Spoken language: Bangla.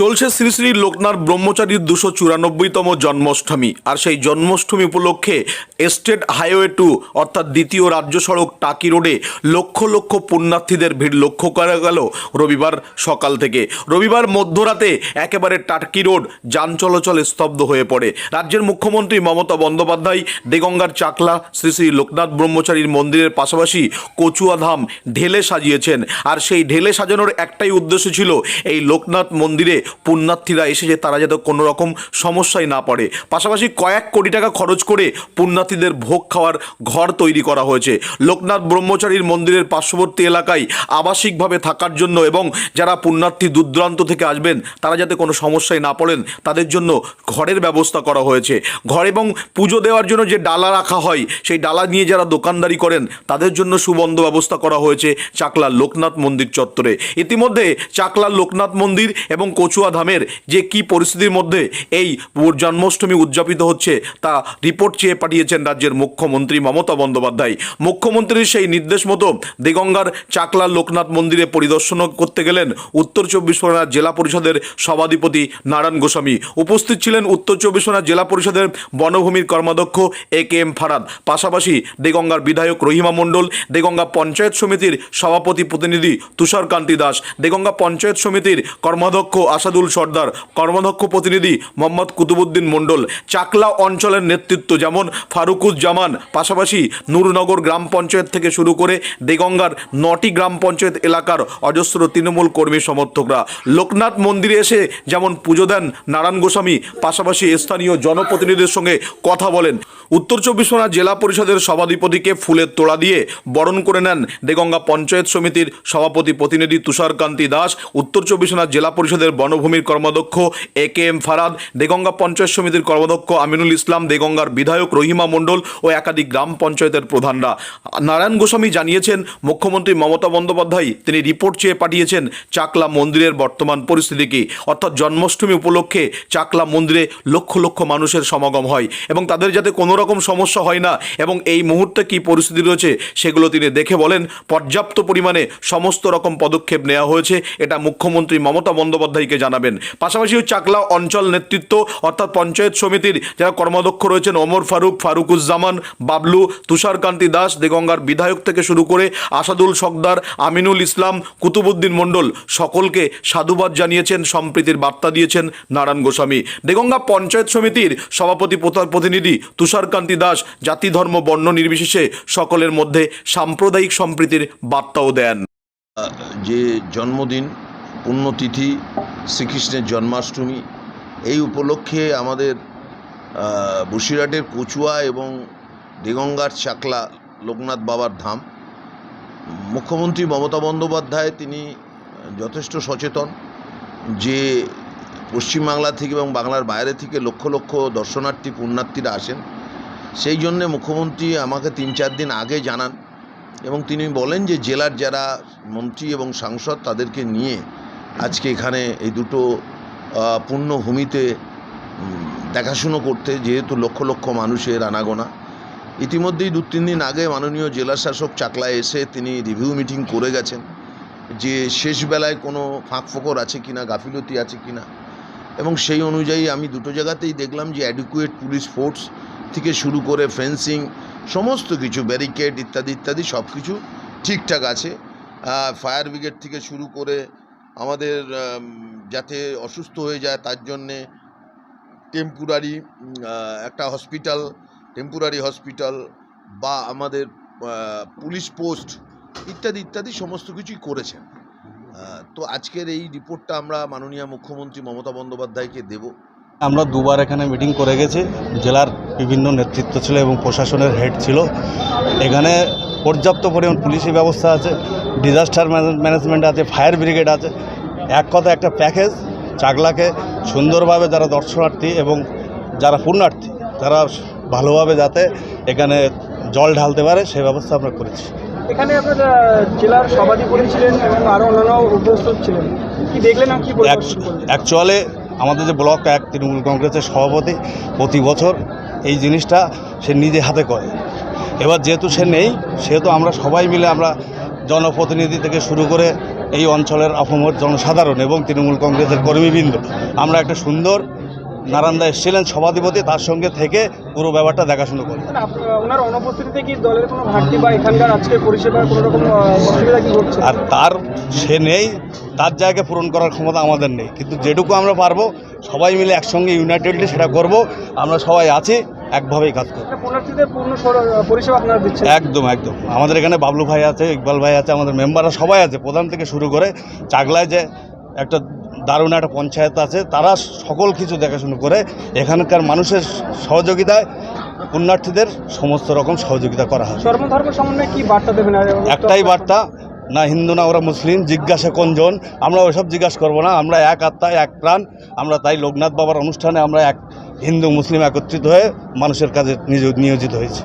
চলছে শ্রী শ্রী লোকনাথ ব্রহ্মচারীর দুশো চুরানব্বইতম জন্মাষ্টমী। আর সেই জন্মাষ্টমী উপলক্ষে এস্টেট হাইওয়ে টু, অর্থাৎ দ্বিতীয় রাজ্য সড়ক টাকি রোডে লক্ষ লক্ষ পুণ্যার্থীদের ভিড় লক্ষ্য করা গেল রবিবার সকাল থেকে। রবিবার মধ্যরাতে একেবারে টাটকি রোড যান চলাচলে স্তব্ধ হয়ে পড়ে। রাজ্যের মুখ্যমন্ত্রী মমতা বন্দ্যোপাধ্যায়, দেগঙ্গার চাকলা, শ্রী শ্রী লোকনাথ ব্রহ্মচারীর মন্দিরের পাশাপাশি কচুয়াধাম ঢেলে সাজিয়েছেন। আর সেই ঢেলে সাজানোর একটাই উদ্দেশ্য ছিল এই লোকনাথ মন্দিরে পুণ্যার্থীরা এসেছে তারা যাতে কোনো রকম সমস্যায় না পড়ে। পাশাপাশি কয়েক কোটি টাকা খরচ করে পুণ্যার্থীদের ভোগ খাওয়ার ঘর তৈরি করা হয়েছে। লোকনাথ ব্রহ্মচারীর মন্দিরের পার্শ্ববর্তী এলাকায় আবাসিকভাবে থাকার জন্য এবং যারা পুণ্যার্থী দূরদূরান্ত থেকে আসবেন, তারা যাতে কোনো সমস্যায় না পড়েন, তাদের জন্য ঘরের ব্যবস্থা করা হয়েছে। ঘর এবং পুজো দেওয়ার জন্য যে ডালা রাখা হয়, সেই ডালা নিয়ে যারা দোকানদারি করেন, তাদের জন্য সুবন্ধ ব্যবস্থা করা হয়েছে চাকলা লোকনাথ মন্দির চত্বরে। ইতিমধ্যে চাকলা লোকনাথ মন্দির এবং কচুয়া ধামের যে কি পরিস্থিতির মধ্যে এই জন্মাষ্টমী উদযাপিত হচ্ছে তা রিপোর্ট চেয়ে পাঠিয়েছেন রাজ্যের মুখ্যমন্ত্রী মমতা বন্দ্যোপাধ্যায়। মুখ্যমন্ত্রীর সেই নির্দেশ মতো দেগঙ্গার চাকলা লোকনাথ মন্দিরে পরিদর্শন করতে গেলেন উত্তর চব্বিশ পরগনা জেলা পরিষদের সভাধিপতি নারায়ণ গোস্বামী। উপস্থিত ছিলেন উত্তর চব্বিশ পরগনা জেলা পরিষদের বনভূমির কর্মাধ্যক্ষ এ কে এম ফারাদ। পাশাপাশি দেগঙ্গার বিধায়ক রহিমা মণ্ডল, দেগঙ্গা পঞ্চায়েত সমিতির সভাপতি প্রতিনিধি তুষারকান্তি দাস, দেগঙ্গা পঞ্চায়েত সমিতির কর্মাধ্যক্ষ আসাদুল সর্দার, কর্মাধ্যক্ষ প্রতিনিধি মোহাম্মদ কুতুবুদ্দিন মণ্ডল, চাকলা অঞ্চলের নেতৃত্ব যেমন ফারুকুজ্জামান, পাশাপাশি নূরনগর গ্রাম পঞ্চায়েত থেকে শুরু করে দেগঙ্গার নটি গ্রাম পঞ্চায়েত এলাকার অজস্র তৃণমূল কর্মী সমর্থকরা। লোকনাথ মন্দিরে এসে যেমন পুজো দেন নারায়ণ গোস্বামী, পাশাপাশি স্থানীয় জনপ্রতিনিধিদের সঙ্গে কথা বলেন। উত্তর চব্বিশ পরগনা জেলা পরিষদের সভাধিপতিকে ফুলের তোড়া দিয়ে বরণ করে নেন দেগঙ্গা পঞ্চায়েত সমিতির সভাপতি প্রতিনিধি তুষারকান্তি দাস, উত্তর চব্বিশ পরগনা জেলা পরিষদের বনভূমির কর্মাধ্যক্ষ A K M Farad, Deganga panchayat সমিতির কর্মাধ্যক্ষ আমিনুল ইসলাম, দেগঙ্গার বিধায়ক রহিমা মণ্ডল ও একাধিক গ্রাম পঞ্চায়েতের প্রধানরা। নারায়ণ গোস্বামী জানিয়েছেন, মুখ্যমন্ত্রী মমতা বন্দ্যোপাধ্যায় তিনি রিপোর্ট চেয়ে পাঠিয়েছেন চাকলা মন্দিরের বর্তমান পরিস্থিতি কি। অর্থাৎ জন্মাষ্টমী উপলক্ষে চাকলা মন্দিরে লক্ষ লক্ষ মানুষের সমাগম হয় এবং তাদের যাতে কোনো রকম সমস্যা হয় না এবং এই মুহূর্তে কি পরিস্থিতি রয়েছে সেগুলো তিনি দেখে বলেন, পর্যাপ্ত পরিমাণে সমস্ত রকম পদক্ষেপ নেওয়া হয়েছে, এটা মুখ্যমন্ত্রী মমতা বন্দ্যোপাধ্যায়কে জানাবেন। পাশাপাশি চাকলা অঞ্চল নেতৃত্ব অর্থাৎ পঞ্চায়েত সমিতির যারা কর্মাধ্যক্ষ রয়েছেন, ওমর ফারুক, ফারুকুজ্জামান, বাবলু, তুষারকান্তি দাস, দেগঙ্গার বিধায়ক থেকে শুরু করে আসাদুল সর্দার আমিনুল ইসলাম, কুতুবুদ্দিন মণ্ডল সকলকে সাধুবাদ জানিয়েছেন, সম্প্রীতির বার্তা দিয়েছেন নারায়ণ গোস্বামী। দেগঙ্গা পঞ্চায়েত সমিতির সভাপতি প্রতা- প্রতিনিধি তুষারকান্তি দাস জাতি, ধর্ম, বর্ণ নির্বিশেষে সকলের মধ্যে সাম্প্রদায়িক সম্প্রীতির বার্তাও দেন। যে জন্মদিন, পুণ্যতিথি, শ্রীকৃষ্ণের জন্মাষ্টমী, এই উপলক্ষে আমাদের বসিরহাটের কচুয়া এবং দিগঙ্গার চাকলা লোকনাথ বাবার ধাম। মুখ্যমন্ত্রী মমতা বন্দ্যোপাধ্যায় তিনি যথেষ্ট সচেতন যে পশ্চিমবাংলা থেকে এবং বাংলার বাইরে থেকে লক্ষ লক্ষ দর্শনার্থী, পুণ্যার্থীরা আসেন। সেই জন্যে মুখ্যমন্ত্রী আমাকে তিন চার দিন আগে জানান এবং তিনি বলেন যে জেলার যারা মন্ত্রী এবং সাংসদ তাদেরকে নিয়ে আজকে এখানে এই দুটো পূর্ণভূমিতে দেখাশুনো করতে যেহেতু লক্ষ লক্ষ মানুষের আনাগোনা। ইতিমধ্যেই দু তিন দিন আগে মাননীয় জেলা শাসক চাকলায় এসে তিনি রিভিউ মিটিং করে গেছেন যে শেষ বেলায় কোনো ফাঁক ফোকর আছে কিনা, গাফিলতি আছে কিনা। এবং সেই অনুযায়ী আমি দুটো জায়গাতেই দেখলাম যে অ্যাডিকুয়েট পুলিশ ফোর্স থেকে শুরু করে ফেন্সিং, সমস্ত কিছু, ব্যারিকেড ইত্যাদি ইত্যাদি সব কিছু ঠিকঠাক আছে। ফায়ার ব্রিগেড থেকে শুরু করে আমাদের যাতে অসুস্থ হয়ে যায় তার জন্যে টেম্পোরারি একটা হসপিটাল, টেম্পোরারি হসপিটাল বা আমাদের পুলিশ পোস্ট ইত্যাদি ইত্যাদি সমস্ত কিছুই করেছেন। তো আজকের এই রিপোর্টটা আমরা মাননীয় মুখ্যমন্ত্রী মমতা বন্দ্যোপাধ্যায়কে দেব। আমরা দুবার এখানে মিটিং করে গেছি, জেলার বিভিন্ন নেতৃত্ব ছিল এবং প্রশাসনের হেড ছিল। এখানে পর্যাপ্ত পরিমাণ পুলিশি ব্যবস্থা আছে ডিজাস্টার ম্যানেজমেন্ট আছে ফায়ার ব্রিগেড আছে। এক কথা একটা প্যাকেজ চাকলাকে সুন্দরভাবে যারা দর্শনার্থী এবং যারা পুণ্যার্থী তারা ভালোভাবে যাতে এখানে জল ঢালতে পারে সে ব্যবস্থা আমরা করেছি। এখানে আপনার জেলার সভাধিপতি ছিলেন এবং আরও অন্যান্য উপস্থিত ছিলেন। কি দেখলেন কি অ্যাকচুয়ালি আমাদের যে ব্লক এক তৃণমূল কংগ্রেসের সভাপতি প্রতি বছর এই জিনিসটা সে নিজে হাতে করে। এবার যেহেতু সে নেই, সেহেতু আমরা সবাই মিলে আমরা জনপ্রতিনিধি থেকে শুরু করে এই অঞ্চলের অপমর জনসাধারণ এবং তৃণমূল কংগ্রেসের কর্মীবৃন্দ, আমরা একটা সুন্দর নারান্দা এসেছিলেন সভাধিপতি তার সঙ্গে থেকে পুরো ব্যাপারটা দেখাশুনো করি। মানে ওনার অনুপস্থিতিতে কি দলের কোনো ঘাটতি বা এখানকার আজকে পরিষেবার কোনো রকম অসুবিধা কি ঘটছে? আর তার সে নেই তার জায়গা পূরণ করার ক্ষমতা আমাদের নেই। কিন্তু যেটুকু আমরা পারব সবাই মিলে একসঙ্গে ইউনাইটেডলি সেটা করব আমরা সবাই আছি একভাবেই কাজ করব। মানে একদম একদম। আমাদের এখানে বাবলু ভাই আছে ইকবাল ভাই আছে আমাদের মেম্বাররা সবাই আছে প্রধান থেকে শুরু করে চাগলায় যে একটা দারুণ একটা পঞ্চায়েত আছে। তারা সকল কিছু দেখাশুনো করে এখানকার মানুষের সহযোগিতায় পুণ্যার্থীদের সমস্ত রকম সহযোগিতা করা হয়। সর্বধর্ম সমন্বয়ে কি বার্তা দেবেন? একটাই বার্তা না হিন্দু না ওরা মুসলিম জিজ্ঞাসা কোনজন আমরা ওইসব জিজ্ঞাসা করব না আমরা এক আত্মা এক প্রাণ। আমরা তাই লোকনাথ বাবার অনুষ্ঠানে আমরা এক হিন্দু মুসলিম একত্রিত হয়ে মানুষের কাজে নিয়োজিত হয়েছি।